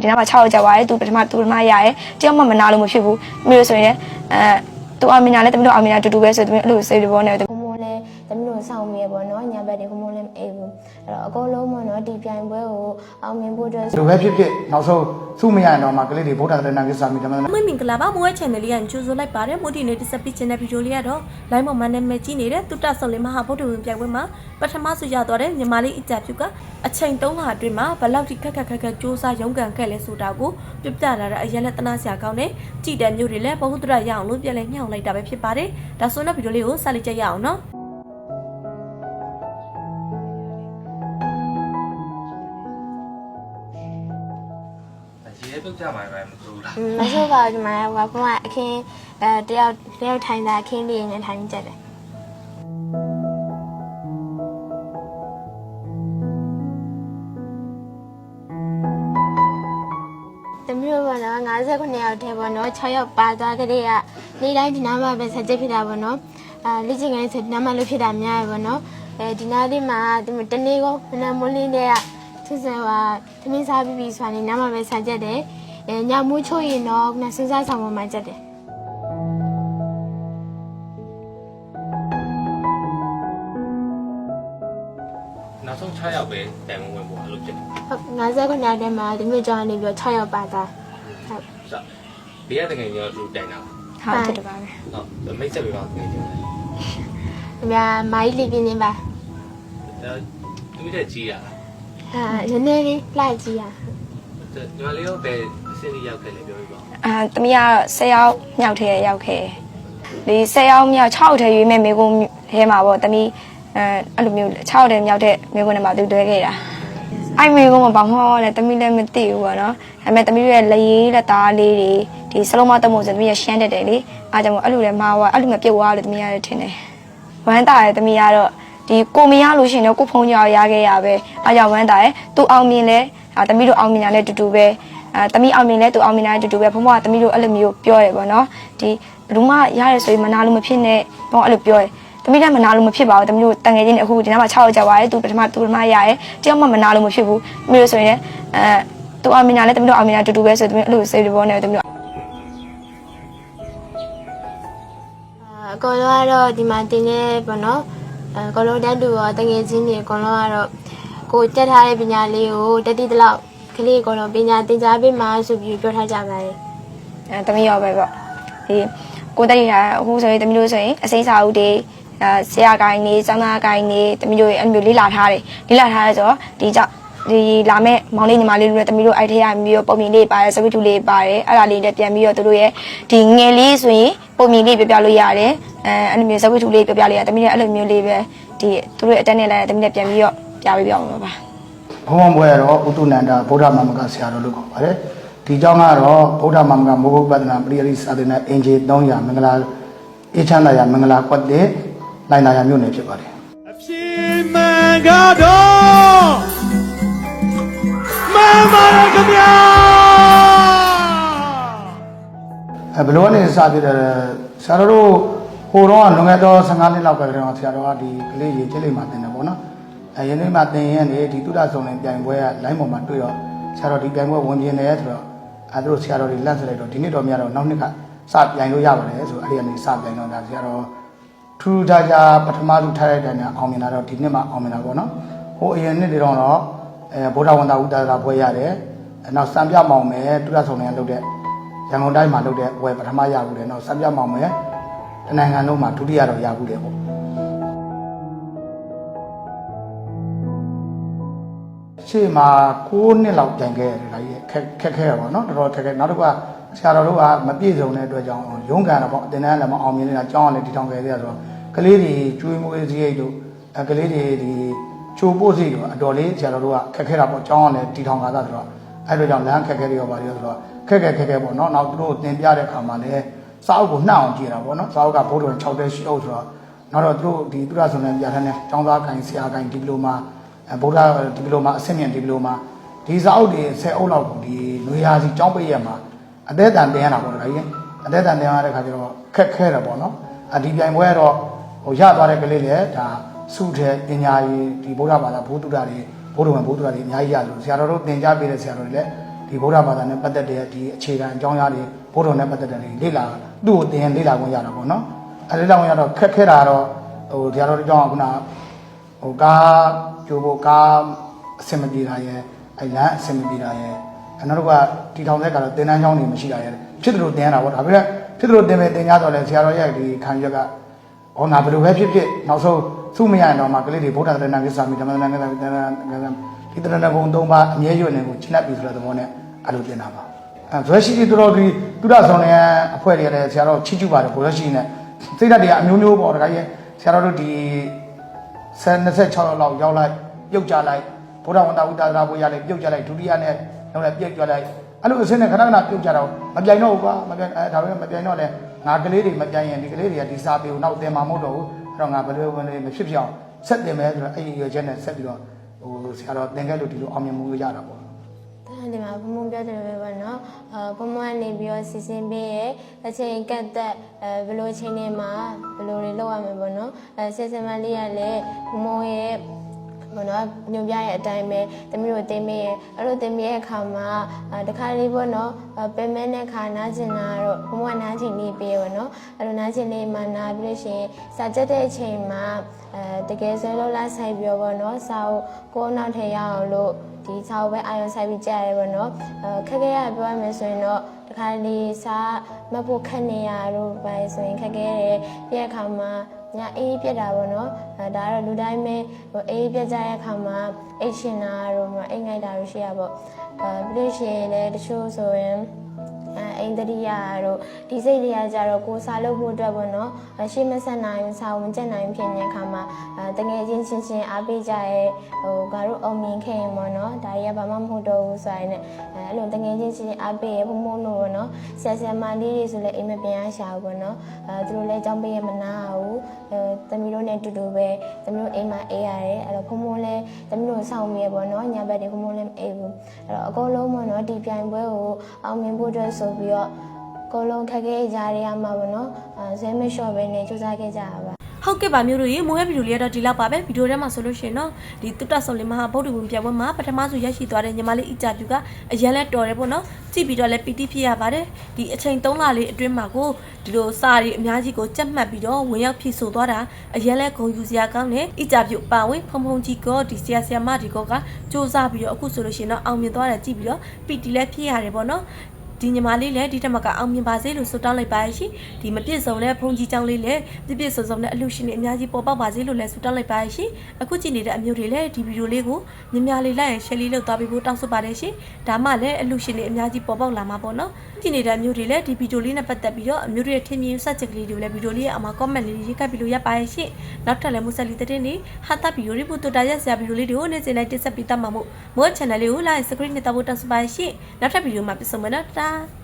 ဒီနောက်မှာ6ရောက်ကြပါတယ်သူပထမသူပထမရရဲတယောက်မှမနာလို့မဖြစ်ဘူးမျိုးဆိုရင်အဲသူအောင်မြင်တာလည်းတမီးတို့အောင်မြင်တာတူတူပဲဆိုသူအဲ့လိုစိတ်ဘောနဲ့ကိုမိုးလည်း တမီးတို့ဆောင်မြဲပေါ့နော်ညာဘက်တွေကိုမိုးလည်းမအေးဘူးအဲ့တော့အကုန်လုံးပေါ့နော်ဒီပြိုင်ပွဲကိုအောင်မြင်ဖို့အတွက်ဒီလိုပဲဖြစ်ဖြစ်နောက်ဆုံးစုမရရင်တော့မှကလေးတွေဗုဒ္ဓတရဏကိစ္စမိဓမ္မမွေးမင်္ဂလာပါမိုးရဲ့ channel လေးကကြိုဆိုလိုက်ပါတယ်မိုးဒီနေ့တစ်ဆက်ပြီးချင်တဲ့ဗီဒီယိုလေးကတော့ line ပေါ်မှာနာမည်ကြီးနေတဲ့တုတ္တဆုံလေးမဟာဗုဒ္ဓဝင်ပြိုင်ပွဲမှာပထမဆုရသွားတဲ့ညီမလေးအကြပြုကအချိန်3လအတွင်းမှာဘယ်လောက်ထိခက်ခက်ခက်ခက်စူးစမ်းရုန်းကန်ခဲ့လဲဆိုတာကိုပြပြလာတဲ့အရင်လက်တနာစရာကောင်းတဲ့ကြည်တဲ့မျိုးတွေလည်းဘဝတရရအောင်လို့ပြန်လဲညှောင်းလိုက်တာပဲဖြစ်ပါတယ်ဒါဆိုတော့ဗီဒီယိုလေးကိုဆက်လက်ကြည့်ရအောင်နော် ရေပြုတ်ကြမှာပဲမဆိုးလားမဆိုးပါဘူးဒီမှာဟိုကအခင်းအဲတယောက်တယောက်ထိုင်တာအခင်းလေးနဲ့ထိုင်ကြတယ်တမျိုးပေါ့နော်59ယောက်ထဲပေါ့နော်6ယောက်ပါသွားကြတဲ့ကနေ့တိုင်းဒီနားမှာပဲဆက်ကြဖြစ်တာပေါ့နော်အာလေ့ကျင့်ခန်းဆိုဒီနားမှာလို့ဖြစ်တာများရပေါ့နော်အဲဒီနားလေးမှာဒီတနေ့ကောမနက်မိုးလင်းတဲ့ကသူစံဟာသမင်းစားပြီးပြီဆိုတာနေနားမှာပဲဆက်ကြတယ်အဲ ညမိုးချိုးရင်တော့ခုနစူးစားဆောင်ပေါ်မှာကြက်တယ်နောက်ဆုံး6ယောက်ပဲတိုင်ဝင်ဝင်ပေါ်အဲ့လိုဖြစ်တယ်ဟုတ်59ယောက်ထဲမှာဒီမျိုးကျောင်းနေပြီး6ယောက်ပါသွားဟုတ်စဘေးရတကယ်ရောသူတိုင်တာဟုတ်တယ်တပါပဲဟုတ်မိတ်ဆက်ပြီးတော့တကယ်ကျော်တယ်အများမိုင်းလေးပြင်းနေပါအဲသူမိတဲ့ကြီးရလားဟာနည်းနည်းလေးလိုက်ကြည့်ရညီမလေးရောပဲအ စင်းလေးရောက်ခဲ့လေပြောပြပါဦးအာတမီးကတော့10ယောက်မြောက်ထဲရောက်ခဲ့ဒီ10ယောက်မြောက်6ထဲရွေးမဲ့မိကုန်းထဲမှာပေါ့တမီးအဲအဲ့လိုမျိုး6ထဲမြောက်တဲ့မိကုန်းထဲမှာသူတွဲခဲ့တာအဲ့မိကုန်းမှာဘာမှမလဲတမီးလည်းမသိဘူးပေါ့နော်ဒါပေမဲ့တမီးရဲ့လက်ရည်လက်သားလေးတွေဒီစလုံးမတမို့ဆိုတမီးရရှမ်းတက်တယ်လေအားကြောင့်အဲ့လိုလည်းမှားသွားအဲ့လိုမပြုတ်သွားလို့တမီးရတယ်ထင်တယ်ဝမ်းတာရဲ့တမီးကတော့ဒီကိုမရလို့ရှိရင်တော့ကိုဖုံးကြောင်ရခဲ့ရပဲအားကြောင့်ဝမ်းတာရဲ့သူအောင်မြင်လဲအာတမီးတို့အောင်မြင်တာလည်းတူတူပဲ အဲတမီးအောင်မြင်လဲသူအောင်မြင်တာတူတူပဲဘုံဘကတမီးတို့အဲ့လိုမျိုးပြောတယ်ပေါ့နော်ဒီဘလူးမရရဲဆိုရင်မနာလို့မဖြစ်နဲ့တော့အဲ့လိုပြောတယ်တမီးလည်းမနာလို့မဖြစ်ပါဘူးတမီးတို့တန်ငယ်ချင်းတွေအခုဒီနားမှာ6ရောက်ကြပါတယ်သူပထမသူပထမရရဲတယောက်မှမနာလို့မဖြစ်ဘူးတမီးတို့ဆိုရင်အဲသူအောင်မြင်တာလဲတမီးတို့အောင်မြင်တာတူတူပဲဆိုတမီးအဲ့လိုစိတ်ဘောနဲ့တမီးတို့အကောလုံးကတော့ဒီမှာတင်နေပေါ့နော်အဲအကောလုံးတန်းတူရောတငယ်ချင်းတွေအကောလုံးကတော့ကိုတက်ထားတဲ့ပညာလေးကိုတက်တိတလောက် ကလေးအကောလုံးပညာသင်ကြားပေးမှဆိုပြီးပြောထားကြပါတယ်အဲတမီးရောပဲပေါ့ဒီကိုတက်ရတာအခုဆိုရင်တမီးတို့ဆိုရင်အစိမ်းစာအုပ်တွေအဲဆရာကိုင်းနေစမ်းသားကိုင်းနေတမီးတို့အဲ့လိုမျိုးလေးလာထားတယ်လေးလာထားရဲဆိုတော့ဒီကြောင့်ဒီလာမဲ့မောင်လေးညီမလေးတို့လည်းတမီးတို့အဲ့ထဲရပြီးတော့ပုံမြင်လေးပါတယ်စပစ်တူလေးပါတယ်အဲ့ဒါလေးနဲ့ပြန်ပြီးတော့တို့ရဲ့ဒီငယ်လေးဆိုရင်ပုံမြင်လေးပြပြလို့ရတယ်အဲအဲ့လိုမျိုးစပစ်တူလေးပြပြလို့ရတယ်တမီးလည်းအဲ့လိုမျိုးလေးပဲဒီတို့ရဲ့အတက်နဲ့လိုက်တမီးလည်းပြန်ပြီးတော့ပြပေးပြအောင်ပါ ဘုံဘုံပွဲကတော့ဥတုနန္ဒဗုဒ္ဓမမကဆရာတော်လို့ခေါ်ပါတယ်ဒီကျောင်းကတော့ဗုဒ္ဓမမကမိုးဘုပ္ပဒနာပရိယရိစာသနာအင်ဂျီ300မင်္ဂလာအေချမ်းသာရမင်္ဂလာကွက်တဲ့နိုင်သာရမြို့နယ်ဖြစ်ပါတယ်အပြင်းမှန်ကတော့မမရခင်ဗျာအဲဘယ်လိုကနေစပြတယ်ဆရာတော်တို့ဟိုတော့လွန်ခဲ့တော့15နှစ်လောက်ကတည်းကဆရာတော်ကဒီကလေးရေကျစ်လေးမှာတင်တယ်ပေါ့နော် အဲရင်းနှီးမှာတင်ရင်လေဒီတုဒ္ဒဆုံနေပြိုင်ပွဲကလိုင်းပေါ်မှာတွေ့တော့ဆရာတော်ဒီပြိုင်ပွဲဝင်ပြင်းတယ်ဆိုတော့အဲသူတို့ဆရာတော်တွေလက်ဆက်လိုက်တော့ဒီနှစ်တော့မရတော့နောက်နှစ်ကစပြိုင်လို့ရပါတယ်ဆိုတော့အဲ့ဒီကနေစပြိုင်တော့ဒါဆရာတော်ထူးခြားခြားပထမဆုံးထားတဲ့တန်းကအောင်မြင်လာတော့ဒီနှစ်မှအောင်မြင်လာပေါ့နော်ဟိုအရင်နှစ်တွေတော့တော့အဲဗုဒ္ဓဝန္တာဥဒ္ဒရာပွဲရတယ်အဲနောက်စံပြမောင်မယ်တုဒ္ဒဆုံနေလုပ်တဲ့ရန်ကုန်တိုင်းမှာလုပ်တဲ့ဝယ်ပထမရဘူးတယ်နော်စံပြမောင်မယ်တနိုင်ငံလုံးမှာဒုတိယတော့ရဘူးတယ်ပေါ့ ရှေ့မှာ9နှစ်လောက်ပြန်ခဲ့ရတယ်ဒါကြီးခက်ခက်ခဲရပါတော့တော်တော်ခက်ခဲနောက်တစ်ခါဆရာတော်တို့ကမပြည့်စုံတဲ့အတွက်ကြောင့်ရုန်းကန်တော့ပေါ့အတင်တန်းလည်းမအောင်မြင်နေတာကြောင်းလည်းဒီထောင်ခဲ့သေးရဆိုတော့ကလေးတွေကျွေးမွေးစရိတ်တို့အဲကလေးတွေဒီချိုးပို့စရိတ်တို့အတော်လေးဆရာတော်တို့ကခက်ခဲတာပေါ့ကြောင်းလည်းဒီထောင်ကားတာဆိုတော့အဲ့လိုကြောင့်လမ်းခက်ခဲတွေရောပါရောဆိုတော့ခက်ခဲခက်ခဲပေါ့နော်နောက်သူတို့တင်ပြတဲ့ခါမှာလည်းစာအုပ်ကိုနှောက်အောင်ကြည့်တာပေါ့နော်စာအုပ်ကဘိုးတော်6တဲရှိအုပ်ဆိုတော့နောက်တော့သူတို့ဒီသူရဆုံတဲ့ပြဋ္ဌာန်းတဲ့ကျောင်းသားကိုင်ဆရာကိုင်ဒီပလိုမာအဲ ဗုဒ္ဓဒီပလိုမာအဆင့်မြင့်ဒီပလိုမာဒီစာအုပ်တွေ10အုပ်လောက်ကိုဒီလူရာစီကျောင်းပိတ်ရမှာအသက်တန်တင်ရတာပေါ့ဒါကြီးအသက်တန်တင်ရတဲ့ခါကျတော့ခက်ခဲတယ်ပေါ့နော်အဒီပြိုင်ပွဲကတော့ဟိုရသွားတဲ့ကလေးလေဒါစုတဲ့ပညာရေးဒီဗုဒ္ဓဘာသာဘုဒ္ဓတာတွေဘုဒ္ဓဝင်ဘုဒ္ဓတာတွေအများကြီးရလို့ဆရာတော်တို့သင်ကြားပေးတဲ့ဆရာတော်တွေလည်းဒီဗုဒ္ဓဘာသာနဲ့ပတ်သက်တဲ့ဒီအခြေခံအကြောင်းအရာတွေဘုဒ္ဓနဲ့ပတ်သက်တဲ့လေ့လာသူ့ကိုသင်လေ့လာခွင့်ရတာပေါ့နော်အဲလေ့လာခွင့်ရတော့ခက်ခဲတာတော့ဟိုတရားတော်တို့ကြောင့်ခုနဟိုကား ကြိုးဖို့ကားအဆင်မပြေတာရဲ့အဲလမ်းအဆင်မပြေတာရဲ့အဲနောက်တစ်ခုကတီထောင်တဲ့ကတော့သင်တန်းကျောင်းတွေမရှိတာရဲ့ဖြစ်တယ်လို့သင်ရတာပေါ့ဒါပေမဲ့ဖြစ်တယ်လို့သင်မယ်သင်ကြတော့လဲဆရာတော်ရဲ့ဒီခံရက်က။ဟောငါဘယ်လိုပဲဖြစ်ဖြစ်နောက်ဆုံးသူ့မရရင်တော့မှကလေးတွေဗုဒ္ဓတရဏဂစ္ဆာမိဓမ္မတရဏဂစ္ဆာမိတရဏဂစ္ဆာဒီတရဏဂုံ၃ပါးအမြဲရွတ်နေကိုချိနှပ်ပြီဆိုတဲ့သဘောနဲ့အဲ့လိုပြင်တာပါ။အဲဇွဲရှိတီတော်ဒီတုဒ္ဒဆောင်ရဲ့အဖွဲ့တွေလည်းဆရာတော်ချီးကျူးပါတယ်ဘုရားရှိနေစိတ်ဓာတ်တွေကအမျိုးမျိုးပေါ့တခါကြီးဆရာတော်တို့ဒီ 26လောက်ရောက်လိုက်ပြုတ်ကြလိုက်ဗုဒ္ဓဝန္တဝိတ္တရာဘုရားလည်းပြုတ်ကြလိုက်ဒုတိယနဲ့နောက်လည်းပြုတ်ကြလိုက်အဲ့လိုအစင်းနဲ့ခဏခဏပြုတ်ကြတော့မပြိုင်တော့ဘူးကွာမပြိုင်အဲဒါပေမဲ့မပြိုင်တော့လဲငါကလေးတွေမပြိုင်ရင်ဒီကလေးတွေကဒီစာပေကိုနောက်တင်မှာမဟုတ်တော့ဘူးအဲ့တော့ငါဘယ်လိုဝင်နေမဖြစ်ဖြစ်အောင်ဆက်တင်မယ်ဆိုတော့အဲ့ဒီရွယ်ချက်နဲ့ဆက်ပြီးတော့ဟိုဆရာတော်သင်ခဲ့လို့ဒီလိုအောင်မြင်မှုရတာပေါ့ ဒီမှာဘုံဘုံပြောတယ်ပဲပေါ့နော်အာဘုံဘုံကနေပြီးတော့စီစဉ်ပေးရဲ့အချိန်ကတ်သက်အဲဘယ်လိုအချိန်တွေမှာဘယ်လိုတွေလုပ်ရမှာပေါ့နော်အဲစီစဉ်မလေးရလဲဘုံဘုံရဲ့ဘောနော်ညွန်ပြရဲ့အတိုင်းပဲတမီးတို့တင်ပေးရဲ့အဲ့လိုတင်ပေးရဲ့အခါမှာအာတခါလေးပေါ့နော်ပင်မဲတဲ့ခါနားကျင်တာတော့ဘုံဘုံကနားကျင်လေးပေးပေါ့နော်အဲ့လိုနားကျင်လေးမှနားပြီးလို့ရှိရင်စာကြက်တဲ့အချိန်မှာအဲတကယ်ဆွဲလို့လားဆိုင်ပြောပေါ့နော်စာကိုကိုယ်နောက်ထည့်ရအောင်လို့ ဒီစာအုပ်ပဲအာရုံစိုက်ပြီးကြားရဲပေါ့နော်အဲခက်ခဲရပြောရမယ်ဆိုရင်တော့တခါလေစာမတ်ဖို့ခက်နေရတော့ပဲဆိုရင်ခက်ခဲတယ်ပြည့်အခါမှာညအေးပြက်တာပေါ့နော်အဲဒါကတော့လူတိုင်းပဲဟိုအေးပြက်ကြတဲ့အခါမှာအိတ်ရှင်တာတို့မှအိတ်ငိုက်တာတို့ရှိရပေါ့အဲပြီးလို့ရှိရင်လည်းတချို့ဆိုရင် အဲအိန္ဒိယတို့ဒီစိတ်တွေကကြတော့ကိုယ်စာလုပ်ဖို့အတွက်ပေါ့နော်အရှိမဆက်နိုင်ဘူးစာဝင်ကျက်နိုင်ဖြစ်နေတဲ့အခါမှာအဲတငယ်ချင်းချင်းချင်းအားပေးကြရဲဟိုငါတို့အောင်မြင်ခဲ့ရင်ပေါ့နော်ဒါတွေကဘာမှမဟုတ်တော့ဘူးဆိုရင်လည်းအဲအဲ့လိုတငယ်ချင်းချင်းအားပေးရဲဖုံဖုံလို့ပေါ့နော်ဆရာဆရာမလေးတွေဆိုလည်းအိမ်မပြန်ရရှာဘူးပေါ့နော်အဲသူတို့လည်းကြောင်းပေးရမနာဘူးအဲတမီးတို့နဲ့အတူတူပဲတမီးတို့အိမ်မှာအေးရတယ်အဲ့တော့ဖုံဖုံလည်းတမီးတို့ဆောင်မြဲပေါ့နော်ညာဘက်တွေဖုံဖုံလည်းမအေးဘူးအဲ့တော့အကုန်လုံးပေါ့နော်ဒီပြိုင်ပွဲကိုအောင်မြင်ဖို့အတွက်ဆိုပြီးတော့ကိုလုံးခက်ခဲကြရရမှာပေါ့နော်အဲဇဲမလျှော့ပဲနဲ့စူးစမ်းခဲ့ကြတာပါဟုတ်ကဲ့ပါမျိုးတို့ရေမိုးရဲ့ဗီဒီယိုလေးကတော့ဒီလောက်ပါပဲဗီဒီယိုထဲမှာဆိုလို့ရှိရင်တော့ဒီတုတ္တဆုံလေးမဟာဗုဒ္ဓဘုံပြပွဲမှာပထမဆုံးရရှိသွားတဲ့ညီမလေးအကြပြူကအရန်လဲတော်တယ်ပေါ့နော်ကြည့်ပြီးတော့လဲပီတိဖြစ်ရပါတယ်ဒီအချိန်3လလေးအတွင်းမှာကိုဒီလိုစာရီအများကြီးကိုကြက်မှတ်ပြီးတော့ဝင်ရောက်ဖြည့်ဆို့သွားတာအရန်လဲဂုံယူစရာကောင်းတယ်အကြပြူအပါဝင်ဖုံဖုံကြီးကောဒီဆရာဆရာမဒီကောကစူးစမ်းပြီးတော့အခုဆိုလို့ရှိရင်တော့အောင်မြင်သွားတယ်ကြည့်ပြီးတော့ပီတိလဲဖြစ်ရတယ်ပေါ့နော် ဒီညီမလေးလည်းဒီတမကအောင်မြင်ပါစေလို့ဆုတောင်းလိုက်ပါရှင်ဒီမပြည့်စုံတဲ့ဘုံကြီးကြောင့်လေးလည်းပြည့်ပြည့်စုံစုံတဲ့အလှရှင်တွေအများကြီးပေါ်ပေါက်ပါစေလို့လည်းဆုတောင်းလိုက်ပါရှင်အခုကြည့်နေတဲ့အမျိုးတွေလည်းဒီဗီဒီယိုလေးကိုမြများလေးလိုက်ရင် share လေးလုပ်သွားပေးဖို့တောင်းဆိုပါတယ်ရှင်ဒါမှလည်းအလှရှင်တွေအများကြီးပေါ်ပေါက်လာမှာပေါ့နော်ကြည့်နေတဲ့အမျိုးတွေလည်းဒီဗီဒီယိုလေးနဲ့ပတ်သက်ပြီးတော့အမျိုးတွေရဲ့ထင်မြင်ဆက်ချက်ကလေးတွေကိုလည်းဗီဒီယိုလေးရဲ့အမှာ comment လေးရေးကပ်ပြီးလို့ရပါရှင်နောက်ထပ်လည်းမူဆက်လီတဲ့နေ့ဟာတာဗီဒီယိုလေးပို့တူတာရဆရာဗီဒီယိုလေးတွေကိုနေ့စဉ်လိုက်တင်ဆက်ပေးတတ်မှာမို့မို့ channel လေးကို like subscribe နဲ့တောင်းဖို့တောင်းဆိုပါရှင်နောက်ထပ်ဗီဒီယိုမှာပြန်ဆုံမယ်နော်တာ Dadah.